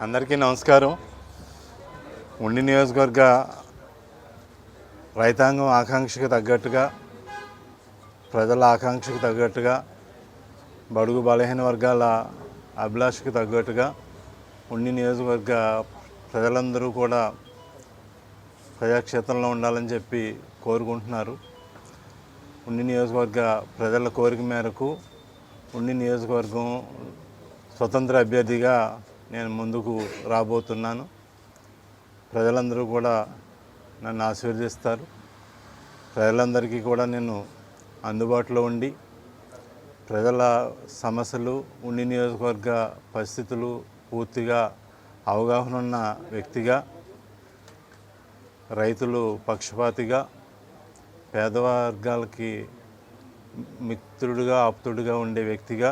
అందరికీ నమస్కారం. ఉండి నియోజకవర్గ రైతాంగం ఆకాంక్షకు తగ్గట్టుగా ప్రజల ఆకాంక్షకు తగ్గట్టుగా బడుగు బలహీన వర్గాల అభిలాషకు తగ్గట్టుగా ఉండి నియోజకవర్గ ప్రజలందరూ కూడా ప్రజాక్షేత్రంలో ఉండాలని చెప్పి కోరుకుంటున్నారు. ఉండి నియోజకవర్గ ప్రజల కోరిక మేరకు ఉండి నియోజకవర్గం స్వతంత్ర అభ్యర్థిగా నేను ముందుకు రాబోతున్నాను. ప్రజలందరూ కూడా నన్ను ఆశీర్వదిస్తారు. ప్రజలందరికీ కూడా నేను అందుబాటులో ఉండి ప్రజల సమస్యలు ఉండి నియోజకవర్గ పరిస్థితులు పూర్తిగా అవగాహన ఉన్న వ్యక్తిగా రైతులు పక్షపాతిగా పేదవర్గాలకి మిత్రుడుగా ఆప్తుడిగా ఉండే వ్యక్తిగా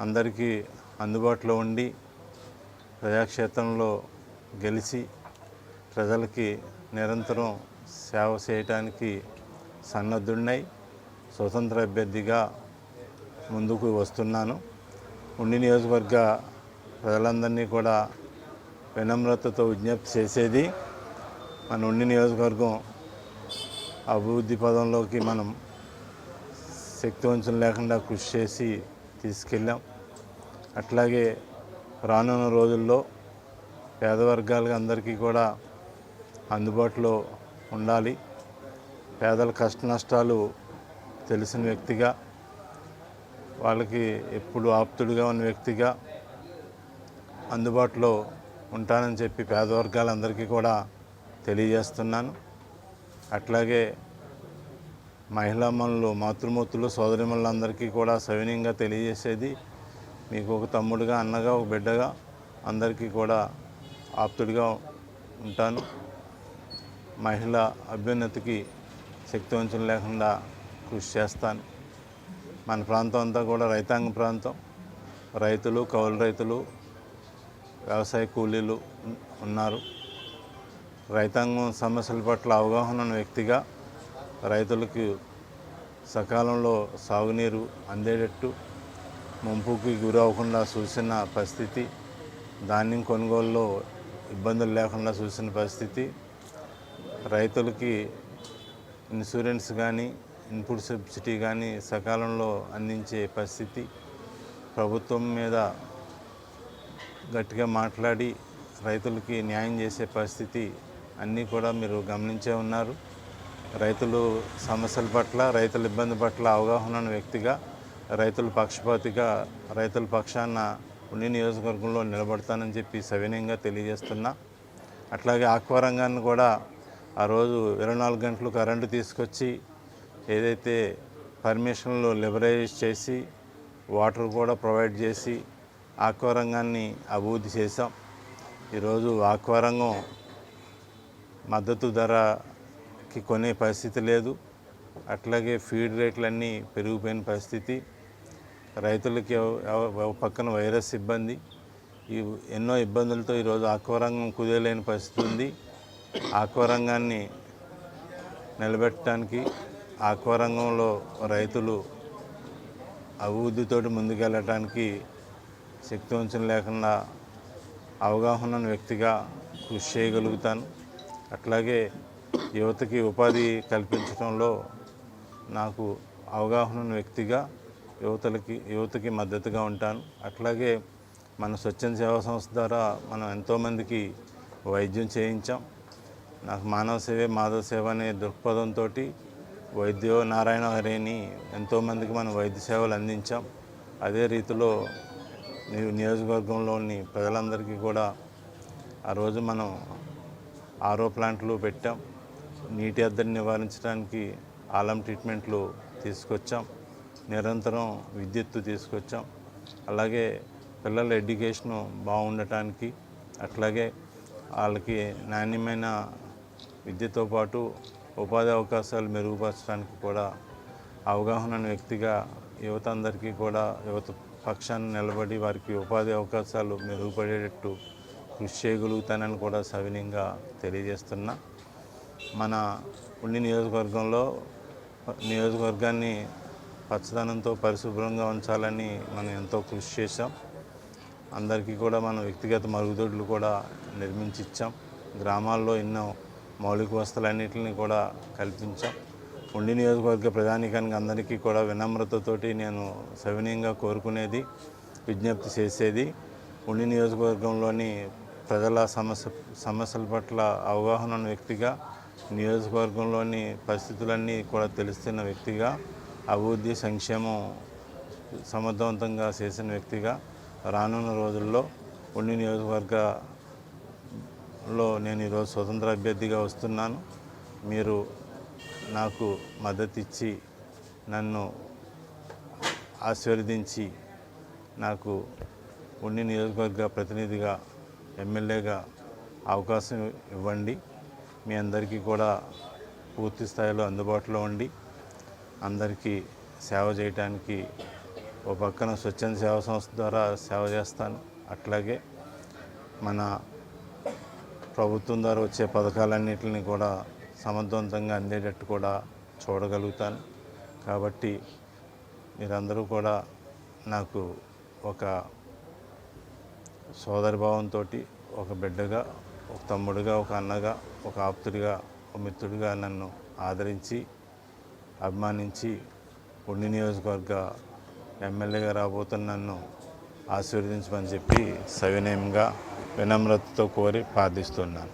అందరికీ అందుబాటులో ఉండి ప్రజాక్షేత్రంలో గెలిచి ప్రజలకి నిరంతరం సేవ చేయటానికి సన్నద్ధుడినై స్వతంత్ర అభ్యర్థిగా ముందుకు వస్తున్నాను. ఉండి నియోజకవర్గ ప్రజలందరినీ కూడా వినమ్రతతో విజ్ఞప్తి చేసేది మన ఉండి నియోజకవర్గం అభివృద్ధి పదంలోకి మనం శక్తివంచం లేకుండా కృషి చేసి తీసుకెళ్ళాం. అట్లాగే రానున్న రోజుల్లో పేద వర్గాలకు అందరికీ కూడా అందుబాటులో ఉండాలి. పేదల కష్ట నష్టాలు తెలిసిన వ్యక్తిగా వాళ్ళకి ఎప్పుడు ఆప్తుడిగా ఉన్న వ్యక్తిగా అందుబాటులో ఉంటానని చెప్పి పేద వర్గాలందరికీ కూడా తెలియజేస్తున్నాను. అట్లాగే మహిళామణులు మాతృమూర్తులు సోదరిమణులందరికీ కూడా సవినీయంగా తెలియజేసేది మీకు ఒక తమ్ముడుగా అన్నగా ఒక బిడ్డగా అందరికీ కూడా ఆప్తుడిగా ఉంటాను. మహిళ అభ్యున్నతికి శక్తివంచన లేకుండా కృషి చేస్తాను. మన ప్రాంతం అంతా కూడా రైతాంగ ప్రాంతం. రైతులు కౌలు రైతులు వ్యవసాయ కూలీలు ఉన్నారు. రైతాంగం సమస్యల పట్ల అవగాహన ఉన్న వ్యక్తిగా రైతులకు సకాలంలో సాగునీరు అందేటట్టు ముంపుకి గురి అవ్వకుండా చూసిన పరిస్థితి ధాన్యం కొనుగోలులో ఇబ్బందులు లేకుండా చూసిన పరిస్థితి రైతులకి ఇన్సూరెన్స్ కానీ ఇన్పుట్ సబ్సిడీ కానీ సకాలంలో అందించే పరిస్థితి ప్రభుత్వం మీద గట్టిగా మాట్లాడి రైతులకి న్యాయం చేసే పరిస్థితి అన్నీ కూడా మీరు గమనించే ఉన్నారు. రైతులు సమస్యల పట్ల రైతుల ఇబ్బంది పట్ల అవగాహన వ్యక్తిగా రైతుల పక్షపాతిగా రైతుల పక్షాన ఉండి నియోజకవర్గంలో నిలబడతానని చెప్పి సవినయంగా తెలియజేస్తున్నా. అట్లాగే ఆక్వా రంగాన్ని కూడా ఆ రోజు ఇరవై నాలుగు గంటలు కరెంటు తీసుకొచ్చి ఏదైతే పర్మిషన్లు లిబరైజ్ చేసి వాటర్ కూడా ప్రొవైడ్ చేసి ఆక్వా రంగాన్ని అభివృద్ధి చేశాం. ఈరోజు ఆక్వా రంగం మద్దతు ధరకి కొనే పరిస్థితి లేదు. అట్లాగే ఫీడ్ రేట్లన్నీ పెరిగిపోయిన పరిస్థితి. రైతులకి పక్కన వైరస్ ఇబ్బంది ఈ ఎన్నో ఇబ్బందులతో ఈరోజు ఆక్వా రంగం కుదేలేని పరిస్థితి ఉంది. ఆక్వా రంగాన్ని నిలబెట్టడానికి ఆక్వా రంగంలో రైతులు అభివృద్ధితోటి ముందుకెళ్ళటానికి శక్తివంచన లేకుండా అవగాహన వ్యక్తిగా కృషి చేయగలుగుతాను. అట్లాగే యువతకి ఉపాధి కల్పించడంలో నాకు అవగాహన ఉన్న వ్యక్తిగా యువతలకి యువతకి మద్దతుగా ఉంటాను. అట్లాగే మన స్వచ్ఛంద సేవా సంస్థ ద్వారా మనం ఎంతోమందికి వైద్యం చేయించాం. నాకు మానవ సేవే మాధవ సేవ అనే దృక్పథంతో వైద్యో నారాయణ హరేని ఎంతోమందికి మనం వైద్య సేవలు అందించాం. అదే రీతిలో నియోజకవర్గంలోని ప్రజలందరికీ కూడా ఆ రోజు మనం ఆరో ప్లాంట్లు పెట్టాం. నీటి ఎద్దడిని నివారించడానికి ఆలం ట్రీట్మెంట్లు తీసుకొచ్చాం. నిరంతరం విద్యుత్తు తీసుకొచ్చాం. అలాగే పిల్లల ఎడ్యుకేషను బాగుండటానికి అట్లాగే వాళ్ళకి నాణ్యమైన విద్యతో పాటు ఉపాధి అవకాశాలు మెరుగుపరచడానికి కూడా అవగాహన వ్యక్తిగా యువత అందరికీ కూడా యువత పక్షాన్ని నిలబడి వారికి ఉపాధి అవకాశాలు మెరుగుపడేటట్టు కృషి చేయగలుగుతానని కూడా సవినీయంగా తెలియజేస్తున్నా. మన ఉండి నియోజకవర్గంలో నియోజకవర్గాన్ని పచ్చదనంతో పరిశుభ్రంగా ఉంచాలని మనం ఎంతో కృషి చేశాం. అందరికీ కూడా మనం వ్యక్తిగత మరుగుదొడ్లు కూడా నిర్మించి ఇచ్చాం గ్రామాల్లో ఎన్నో మౌలిక వసతులన్నింటినీ కూడా కల్పించాం. ఉండి నియోజకవర్గ ప్రధానికానికి అందరికీ కూడా వినమ్రతతోటి నేను సవినీయంగా కోరుకునేది విజ్ఞప్తి చేసేది ఉండి నియోజకవర్గంలోని ప్రజల సమస్య సమస్యల పట్ల అవగాహన ఉన్న వ్యక్తిగా నియోజకవర్గంలోని పరిస్థితులన్నీ కూడా తెలుస్తున్న వ్యక్తిగా అభివృద్ధి సంక్షేమం సమర్థవంతంగా చేసిన వ్యక్తిగా రానున్న రోజుల్లో ఉండి నియోజకవర్గలో నేను ఈరోజు స్వతంత్ర అభ్యర్థిగా వస్తున్నాను. మీరు నాకు మద్దతిచ్చి నన్ను ఆశీర్వదించి నాకు ఉండి నియోజకవర్గ ప్రతినిధిగా ఎమ్మెల్యేగా అవకాశం ఇవ్వండి. మీ అందరికీ కూడా పూర్తి స్థాయిలో అందుబాటులో ఉండి అందరికీ సేవ చేయడానికి ఒక పక్కన స్వచ్ఛంద సేవా సంస్థ ద్వారా సేవ చేస్తాను. అట్లాగే మన ప్రభుత్వం ద్వారా వచ్చే పథకాలన్నింటిని కూడా సమర్థవంతంగా అందేటట్టు కూడా చూడగలుగుతాను. కాబట్టి మీరందరూ కూడా నాకు ఒక సోదరిభావంతో ఒక బిడ్డగా ఒక తమ్ముడిగా ఒక అన్నగా ఒక ఆప్తుడిగా ఒక మిత్రుడిగా నన్ను ఆదరించి అభిమానించి ఉండి నియోజకవర్గ ఎమ్మెల్యేగా రాబోతున్న నన్ను ఆశీర్వదించమని చెప్పి సవినయంగా వినమ్రతతో కోరి ప్రార్థిస్తున్నాను.